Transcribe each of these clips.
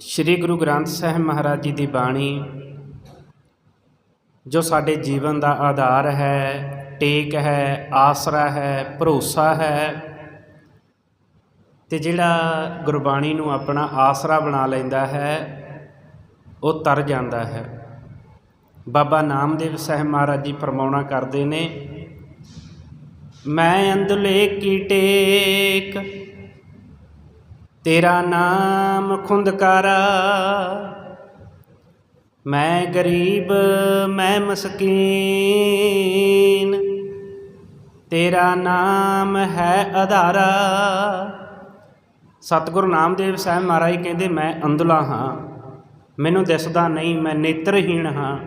ਸ੍ਰੀ ਗੁਰੂ ਗ੍ਰੰਥ ਸਾਹਿਬ ਮਹਾਰਾਜ ਜੀ ਦੀ ਬਾਣੀ, ਜੋ ਸਾਡੇ ਜੀਵਨ ਦਾ ਆਧਾਰ ਹੈ, ਟੇਕ ਹੈ, ਆਸਰਾ ਹੈ, ਭਰੋਸਾ ਹੈ, ਤੇ ਜਿਹੜਾ ਗੁਰਬਾਣੀ ਨੂੰ ਆਪਣਾ ਆਸਰਾ ਬਣਾ ਲੈਂਦਾ ਹੈ, ਉਹ ਤਰ ਜਾਂਦਾ ਹੈ। ਬਾਬਾ ਨਾਮਦੇਵ ਸਾਹਿਬ ਮਹਾਰਾਜ ਜੀ ਫਰਮਾਉਣਾ ਕਰਦੇ ਨੇ, ਮੈਂ ਅੰਦਲੇ ਕੀ ਟੇਕ ਤੇਰਾ ਨਾਮ ਖੁੰਦਕਾਰਾ। ਮੈਂ ਗਰੀਬ, ਮੈਂ ਮਸਕੀਨ। ਤੇਰਾ ਨਾਮ ਹੈ ਆਧਾਰਾ ਸਤਿਗੁਰੂ ਨਾਮਦੇਵ ਸਾਹਿਬ ਮਹਾਰਾਜ ਕਹਿੰਦੇ, ਮੈਂ ਅੰਧਲਾ ਹਾਂ। ਮੈਨੂੰ ਦਿਸਦਾ ਨਹੀਂ, ਮੈਂ ਨੇਤਰਹੀਣ ਹਾਂ।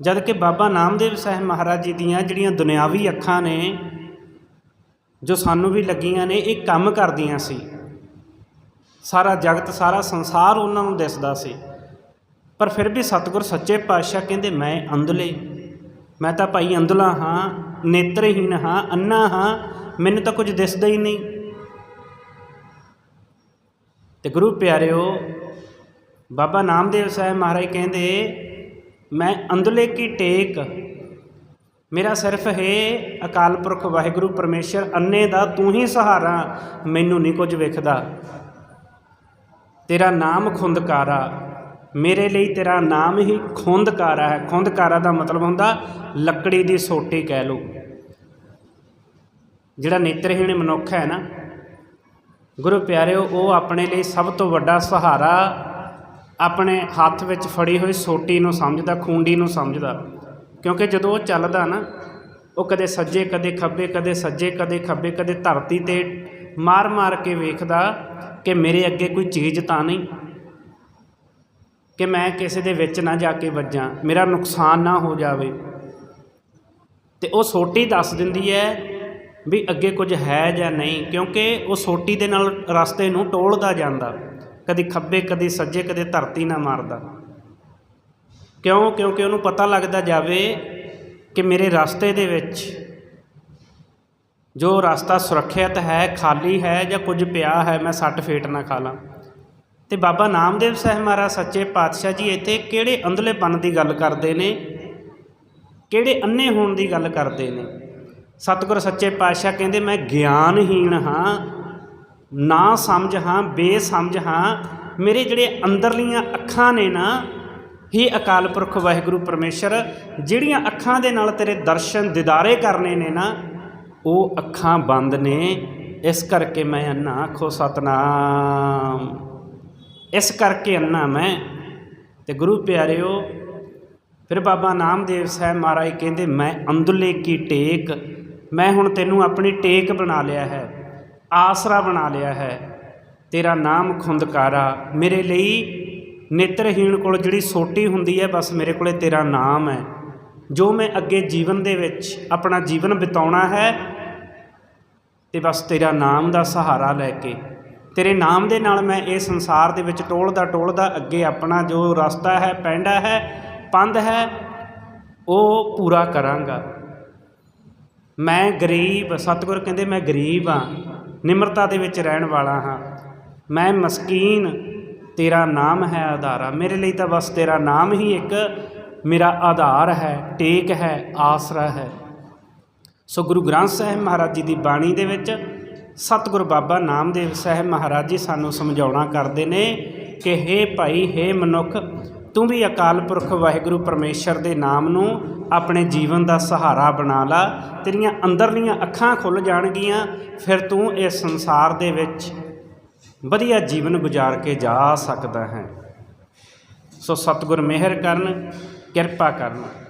ਜਦ ਕਿ ਬਾਬਾ ਨਾਮਦੇਵ ਸਾਹਿਬ ਮਹਾਰਾਜ ਜੀ ਦੀਆਂ ਜਿਹੜੀਆਂ ਦੁਨਿਆਵੀ ਅੱਖਾਂ ਨੇ, ਜੋ ਸਾਨੂੰ ਵੀ ਲੱਗੀਆਂ ਨੇ, ਇਹ ਕੰਮ ਕਰਦੀਆਂ ਸੀ। ਸਾਰਾ ਜਗਤ, ਸਾਰਾ ਸੰਸਾਰ ਉਹਨਾਂ ਨੂੰ ਦਿਸਦਾ ਸੀ। ਪਰ ਫਿਰ ਵੀ ਸਤਿਗੁਰ ਸੱਚੇ ਪਾਤਸ਼ਾਹ ਕਹਿੰਦੇ, ਮੈਂ ਅੰਧਲੇ, ਮੈਂ ਤਾਂ ਭਾਈ ਅੰਧਲਾ ਹਾਂ, ਨੇਤਰਹੀਣ ਹਾਂ, ਅੰਨਾ ਹਾਂ, ਮੈਨੂੰ ਤਾਂ ਕੁਝ ਦਿਸਦਾ ਹੀ ਨਹੀਂ। ਤੇ ਗੁਰੂ ਪਿਆਰਿਓ, ਬਾਬਾ ਨਾਮਦੇਵ ਸਾਹਿਬ ਮਹਾਰਾਜ ਕਹਿੰਦੇ, ਮੈਂ ਅੰਧਲੇ ਕੀ ਟੇਕ? ਮੇਰਾ ਸਿਰਫ ਹੈ ਅਕਾਲ ਪੁਰਖ ਵਾਹਿਗੁਰੂ ਪਰਮੇਸ਼ਰ, ਅੰਨੇ ਦਾ ਤੂੰ ਹੀ ਸਹਾਰਾ, ਮੈਨੂੰ ਨਹੀਂ ਕੁਝ ਵੇਖਦਾ। ਤੇਰਾ ਨਾਮ ਖੁੰਦਕਾਰਾ। ਮੇਰੇ ਲਈ ਤੇਰਾ ਨਾਮ ਹੀ ਖੁੰਦਕਾਰਾ ਹੈ। ਖੁੰਦਕਾਰਾ ਦਾ ਮਤਲਬ ਹੁੰਦਾ ਲੱਕੜੀ ਦੀ ਸੋਟੀ ਕਹਿ ਲਓ। ਜਿਹੜਾ ਨੇਤਰਹੀਣ ਮਨੁੱਖ ਹੈ ਨਾ, ਗੁਰੂ ਪਿਆਰਿਓ, ਉਹ ਆਪਣੇ ਲਈ ਸਭ ਤੋਂ ਵੱਡਾ ਸਹਾਰਾ ਆਪਣੇ ਹੱਥ ਵਿੱਚ ਫੜੀ ਹੋਈ ਸੋਟੀ ਨੂੰ ਸਮਝਦਾ, ਖੂੰਡੀ ਨੂੰ ਸਮਝਦਾ। ਕਿਉਂਕਿ ਜਦੋਂ ਉਹ ਚੱਲਦਾ ਨਾ, ਉਹ ਕਦੇ ਸੱਜੇ, ਕਦੇ ਖੱਬੇ, ਕਦੇ ਸੱਜੇ, ਕਦੇ ਖੱਬੇ, ਕਦੇ ਧਰਤੀ ਤੇ ਮਾਰ ਮਾਰ ਕੇ ਵੇਖਦਾ ਕਿ ਮੇਰੇ ਅੱਗੇ ਕੋਈ ਚੀਜ਼ ਤਾਂ ਨਹੀਂ? ਕਿ ਮੈਂ ਕਿਸੇ ਦੇ ਵਿੱਚ ਨਾ ਜਾ ਕੇ ਵੱਜਾਂ, ਮੇਰਾ ਨੁਕਸਾਨ ਨਾ ਹੋ ਜਾਵੇ। ਤੇ ਉਹ ਸੋਟੀ ਦੱਸ ਦਿੰਦੀ ਹੈ ਵੀ ਅੱਗੇ ਕੁਝ ਹੈ ਜਾਂ ਨਹੀਂ, ਕਿਉਂਕਿ ਉਹ ਸੋਟੀ ਦੇ ਨਾਲ ਰਸਤੇ ਨੂੰ ਟੋਲਦਾ ਜਾਂਦਾ। ਕਦੀ ਖੱਬੇ, ਕਦੀ ਸੱਜੇ, ਕਦੇ ਧਰਤੀ ਨਾ ਮਾਰਦਾ। ਕਿਉਂ? ਕਿਉਂਕਿ ਉਹਨੂੰ ਪਤਾ ਲੱਗਦਾ ਜਾਵੇ ਕਿ ਮੇਰੇ ਰਸਤੇ ਦੇ ਵਿੱਚ ਜੋ ਰਸਤਾ ਸੁਰੱਖਿਅਤ ਹੈ, ਖਾਲੀ ਹੈ ਜਾਂ ਕੁਝ ਪਿਆ ਹੈ, ਮੈਂ ਸੱਟ ਫੇਟ ਨਾ ਖਾ ਲਾਂ। ਤੇ ਬਾਬਾ ਨਾਮਦੇਵ ਸਾਹਿਬ ਮਹਾਰਾਜ ਸੱਚੇ ਪਾਤਸ਼ਾਹ ਜੀ, ਇੱਥੇ ਕਿਹੜੇ ਅੰਧਲੇਪਨ ਦੀ ਗੱਲ ਕਰਦੇ ਨੇ? ਕਿਹੜੇ ਅੰਨੇ ਹੋਣ ਦੀ ਗੱਲ ਕਰਦੇ ਨੇ? ਸਤਿਗੁਰ ਸੱਚੇ ਪਾਤਸ਼ਾਹ ਕਹਿੰਦੇ, ਮੈਂ ਗਿਆਨਹੀਣ ਹਾਂ, ਨਾ ਸਮਝ ਹਾਂ, ਬੇਸਮਝ ਹਾਂ। ਮੇਰੇ ਜਿਹੜੇ ਅੰਦਰਲੀਆਂ ਅੱਖਾਂ ਨੇ ਨਾ, ਹੀ ਅਕਾਲ ਪੁਰਖ ਵਾਹਿਗੁਰੂ ਪਰਮੇਸ਼ਰ, ਜਿਹੜੀਆਂ ਅੱਖਾਂ ਦੇ ਨਾਲ ਤੇਰੇ ਦਰਸ਼ਨ, ਦਿਦਾਰੇ ਕਰਨੇ ਨੇ ਨਾ ਉਹ ਅੱਖਾਂ ਬੰਦ ਨੇ, ਇਸ ਕਰਕੇ ਮੈਂ ਅੰਨਾ ਆਖੋ ਸਤਨਾਮ। ਇਸ ਕਰਕੇ ਅੰਨਾ ਮੈਂ। ਤੇ ਗੁਰੂ ਪਿਆਰਿਓ, ਫਿਰ ਬਾਬਾ ਨਾਮਦੇਵ ਸਾਹਿਬ ਮਹਾਰਾਜ ਕਹਿੰਦੇ, ਮੈਂ ਅੰਦਲੇ ਕੀ ਟੇਕ, ਮੈਂ ਹੁਣ ਤੈਨੂੰ ਆਪਣੀ ਟੇਕ ਬਣਾ ਲਿਆ ਹੈ, ਆਸਰਾ ਬਣਾ ਲਿਆ ਹੈ। ਤੇਰਾ ਨਾਮ ਖੁੰਦਕਾਰਾ, ਮੇਰੇ ਲਈ ਨੇਤਰਹੀਣ ਕੋਲ ਜਿਹੜੀ ਸੋਟੀ ਹੁੰਦੀ ਹੈ, ਬਸ ਮੇਰੇ ਕੋਲੇ ਤੇਰਾ ਨਾਮ ਹੈ। ਜੋ ਮੈਂ ਅੱਗੇ ਜੀਵਨ ਦੇ ਵਿੱਚ ਆਪਣਾ ਜੀਵਨ ਬਿਤਾਉਣਾ ਹੈ ਤੇ ਬਸ ਤੇਰਾ ਨਾਮ ਦਾ ਸਹਾਰਾ ਲੈ ਕੇ, ਤੇਰੇ ਨਾਮ ਦੇ ਨਾਲ ਮੈਂ ਇਹ ਸੰਸਾਰ ਦੇ ਵਿੱਚ ਟੋਲਦਾ ਟੋਲਦਾ ਅੱਗੇ ਆਪਣਾ ਜੋ ਰਸਤਾ ਹੈ, ਪੈਂਡਾ ਹੈ, ਪੰਧ ਹੈ, ਉਹ ਪੂਰਾ ਕਰਾਂਗਾ। ਮੈਂ ਗਰੀਬ, ਸਤਿਗੁਰ ਕਹਿੰਦੇ ਮੈਂ ਗਰੀਬ ਹਾਂ, ਨਿਮਰਤਾ ਦੇ ਵਿੱਚ ਰਹਿਣ ਵਾਲਾ ਹਾਂ। ਮੈਂ ਮਸਕੀਨ, ਤੇਰਾ ਨਾਮ ਹੈ ਆਧਾਰਾ। ਮੇਰੇ ਲਈ ਤਾਂ ਬਸ ਤੇਰਾ ਨਾਮ ਹੀ ਇੱਕ ਮੇਰਾ ਆਧਾਰ ਹੈ, ਟੇਕ ਹੈ, ਆਸਰਾ ਹੈ। ਸੋ ਗੁਰੂ ਗ੍ਰੰਥ ਸਾਹਿਬ ਮਹਾਰਾਜ ਜੀ ਦੀ ਬਾਣੀ ਦੇ ਵਿੱਚ ਸਤਿਗੁਰ ਬਾਬਾ ਨਾਮਦੇਵ ਸਾਹਿਬ ਮਹਾਰਾਜ ਜੀ ਸਾਨੂੰ ਸਮਝਾਉਣਾ ਕਰਦੇ ਨੇ ਕਿ हे ਭਾਈ हे ਮਨੁੱਖ, ਤੂੰ ਵੀ ਅਕਾਲ ਪੁਰਖ ਵਾਹਿਗੁਰੂ ਪਰਮੇਸ਼ਰ ਦੇ ਨਾਮ ਨੂੰ ਆਪਣੇ ਜੀਵਨ ਦਾ ਸਹਾਰਾ ਬਣਾ ਲਾ। ਤੇਰੀਆਂ ਅੰਦਰਲੀਆਂ ਅੱਖਾਂ ਖੁੱਲ ਜਾਣਗੀਆਂ, ਫਿਰ ਤੂੰ ਇਸ ਸੰਸਾਰ ਦੇ ਵਿੱਚ ਵਧੀਆ ਜੀਵਨ ਗੁਜ਼ਾਰ ਕੇ ਜਾ ਸਕਦਾ ਹੈ। ਸੋ ਸਤਿਗੁਰ ਮਿਹਰ ਕਰਨ, ਕਿਰਪਾ ਕਰਨ।